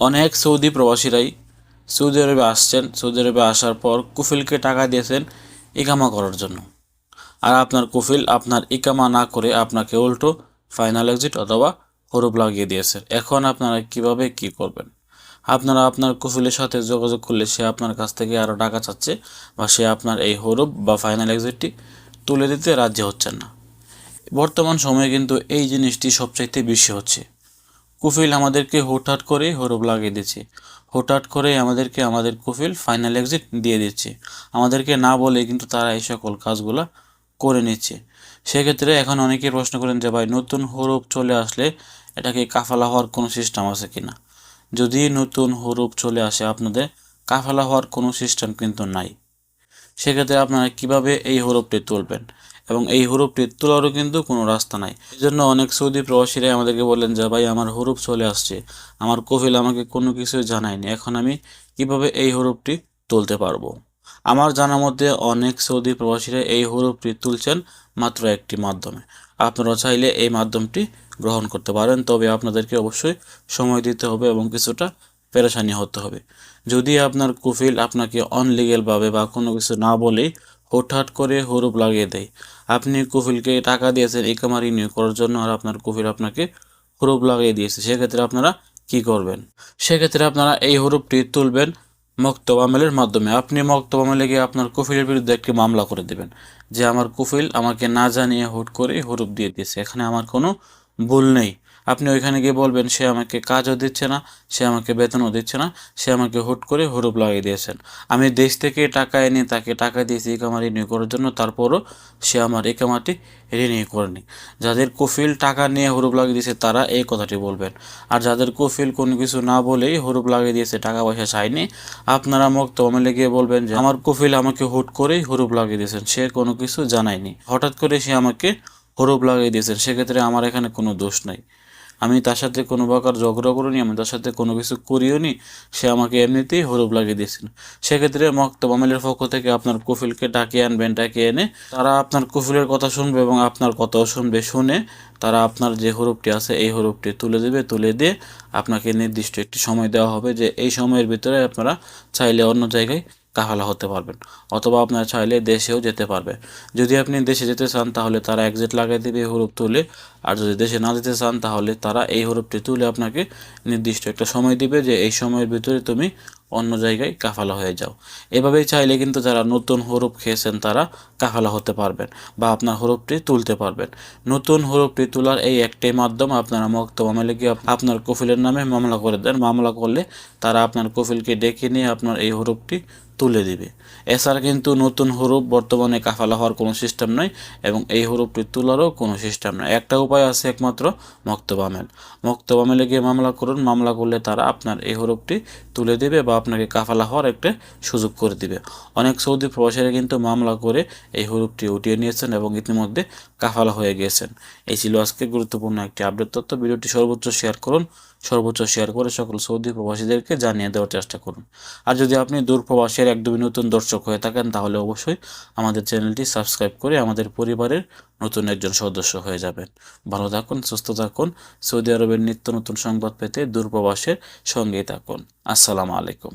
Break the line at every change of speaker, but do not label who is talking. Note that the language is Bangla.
অনেক সৌদি প্রবাসীরাই সৌদি আরবে আসছেন। সৌদি আরবে আসার পর কুফিলকে টাকা দিয়েছেন ইকামা করার জন্য। আর আপনার কুফিল আপনার ইকামা না করে আপনাকে উল্টো ফাইনাল এক্সিট অথবা হরুপ লাগিয়ে দিয়েছে এখন আপনারা কীভাবে কি করবেন? আপনারা আপনার কুফিলের সাথে যোগাযোগ করলে সে আপনার কাছ থেকে আরও টাকা চাচ্ছে বা সে আপনার এই হরুপ বা ফাইনাল এক্সিটটি তুলে দিতে রাজি হচ্ছেন না। বর্তমান সময়ে কিন্তু এই জিনিসটি সবচাইতে বেশি হচ্ছে। কুফিল আমাদেরকে হুটহাট করে হরুপ লাগিয়ে দিচ্ছে। হুটহাট করে আমাদেরকে আমাদের কুফিল ফাইনাল এক্সিট দিয়ে দিচ্ছে। আমাদেরকে না বলে কিন্তু তারা এই সকল কাজগুলো করে নিচ্ছে। সেক্ষেত্রে এখন অনেকেই প্রশ্ন করেন যে, ভাই, নতুন হরুপ চলে আসলে এটাকে কাফালা হওয়ার কোনো সিস্টেম আছে কি না যদি নতুন হরুপ চলে আসে আপনাদের, কাফালা হওয়ার কোনো সিস্টেম কিন্তু নাই। সেক্ষেত্রে আপনারা কীভাবে এই হরফটি তুলবেন? এবং এই হরফটি তোলারও কিন্তু কোনো রাস্তা নাই। এই জন্য অনেক সৌদি প্রবাসীরাই আমাদেরকে বললেন, যে ভাই, আমার হরফ চলে আসছে। আমার কফিল আমাকে কোনো কিছুই জানায়নি। এখন আমি কীভাবে এই হরফটি তুলতে পারব? আমার জানার মধ্যে অনেক সৌদি প্রবাসীরা এই হরফটি তুলছেন মাত্র একটি মাধ্যমে। আপনারা চাইলে এই মাধ্যমটি গ্রহণ করতে পারেন, তবে আপনাদেরকে অবশ্যই সময় দিতে হবে এবং কিছুটা পেরেশানি হতে হবে। যদি আপনার কুফিল আপনাকে অনলিগেলভাবে বা কোনো কিছু না বলেই হুটহাট করে হরুপ লাগিয়ে দেয়। আপনি কুফিলকে টাকা দিয়েছেন ইকামা রিনিউ করার জন্য আর আপনার কুফিল আপনাকে হরুপ লাগিয়ে দিয়েছে। সেক্ষেত্রে আপনারা কি করবেন? সেক্ষেত্রে আপনারা এই হরুপটি তুলবেন মক্তব আমেলের মাধ্যমে। আপনি মক্তব আমেলে গিয়ে আপনার কুফিলের বিরুদ্ধে একটি মামলা করে দেবেন যে, আমার কুফিল আমাকে না জানিয়ে হুট করে হরুপ দিয়ে দিয়েছে। এখানে আমার কোনো ভুল নেই। আপনি ওইখানে গিয়ে বলবেন, সে আমাকে কাজও দিচ্ছে না, সে আমাকে বেতনও দিচ্ছে না, সে আমাকে হুট করে হরুপ লাগিয়ে দিয়েছেন। আমি দেশ থেকে টাকা এনে তাকে টাকা দিয়েছি ইকামা রিনিউ করার জন্য, তারপরও সে আমার ইকামাটি রিনিউ করেনি। যাদের কফিল টাকা নিয়ে হরুপ লাগিয়ে দিয়েছে, তারা এই কথাটি বলবেন। আর যাদের কফিল কোনো কিছু না বলেই হরুপ লাগিয়ে দিয়েছে, টাকা পয়সা চায়নি আপনারা মুক্ত আমলে গিয়ে বলবেন যে, আমার কফিল আমাকে হুট করেই হরুপ লাগিয়ে দিয়েছেন, সে কোনো কিছু জানায়নি। হঠাৎ করে সে আমাকে হরুপ লাগিয়ে দিয়েছেন, সেক্ষেত্রে আমার এখানে কোনো দোষ নাই। আমি তার সাথে কোনো প্রকার ঝগড়া করিনি, আমি তার সাথে কোনো কিছু করিও নি সে আমাকে এমনিতেই হরুপ লাগিয়ে দিয়েছিল। সেক্ষেত্রে মক্তব আমেলের পক্ষ থেকে আপনার কফিলকে ডাকিয়ে আনবেন, ডাকিয়ে এনে তারা আপনার কফিলের কথা শুনবে এবং আপনার কথাও শুনবে, শুনে তারা আপনার যে হরুপটি আছে এই হরুপটি তুলে দেবে, তুলে দিয়ে আপনাকে নির্দিষ্ট একটি সময় দেওয়া হবে যে এই সময়ের ভিতরে আপনারা চাইলে অন্য জায়গায় কাফালা হতে পারবেন, অথবা আপনার চাইলে দেশেও যেতে পারবে যদি আপনি দেশে যেতে চান, তাহলে তারা একজেট লাগিয়ে দেবে এই হরুপ তুলে, আর যদি দেশে না যেতে চান, তাহলে তারা এই হরুপটি তুলে আপনাকে নির্দিষ্ট একটা সময় দিবে যে এই সময়ের ভিতরে তুমি অন্য জায়গায় কাফালা হয়ে যাও। এভাবেই চাইলে কিন্তু যারা নতুন হরুপ খেয়েছেন তারা কাফালা হতে পারবেন বা আপনার হরুপটি তুলতে পারবেন। নতুন হরুপটি তোলার এই একটাই মাধ্যম আপনারা মক্ত মামলে গিয়ে আপনার কফিলের নামে মামলা করে দেন। মামলা করলে তারা আপনার কফিলকে ডেকে নিয়ে আপনার এই হরুপটি তুলে দিবে। এছাড়া কিন্তু নতুন হরুপ বর্তমানে কাফালা হওয়ার কোনো সিস্টেম নয় এবং এই হরুপটি তোলারও কোনো সিস্টেম নয় একটা উপায় আছে একমাত্র মক্তব আমেল মক্তব আমেলে গিয়ে মামলা করুন। মামলা করলে তারা আপনার এই হরুপটি তুলে দেবে বা আপনাকে কাফালা হওয়ার একটা সুযোগ করে দিবে। অনেক সৌদি প্রবাসীরা কিন্তু মামলা করে এই হরুপটি উঠিয়ে নিয়েছেন এবং ইতিমধ্যে কাফালা হয়ে গিয়েছেন। এই ছিল আজকে গুরুত্বপূর্ণ একটি আপডেট তথ্য। ভিডিওটি সর্বোচ্চ শেয়ার করুন, সর্বোচ্চ শেয়ার করে সকল সৌদি প্রবাসীদেরকে জানিয়ে দেওয়ার চেষ্টা করুন। আর যদি আপনি দূর প্রবাসের একদমই নতুন দর্শক হয়ে থাকেন, তাহলে অবশ্যই আমাদের চ্যানেলটি সাবস্ক্রাইব করে আমাদের পরিবারের নতুন একজন সদস্য হয়ে যাবেন। ভালো থাকুন, সুস্থ থাকুন। সৌদি আরবের নিত্য নতুন সংবাদ পেতে দূরপ্রবাসের সঙ্গেই থাকুন। আসসালামু আলাইকুম।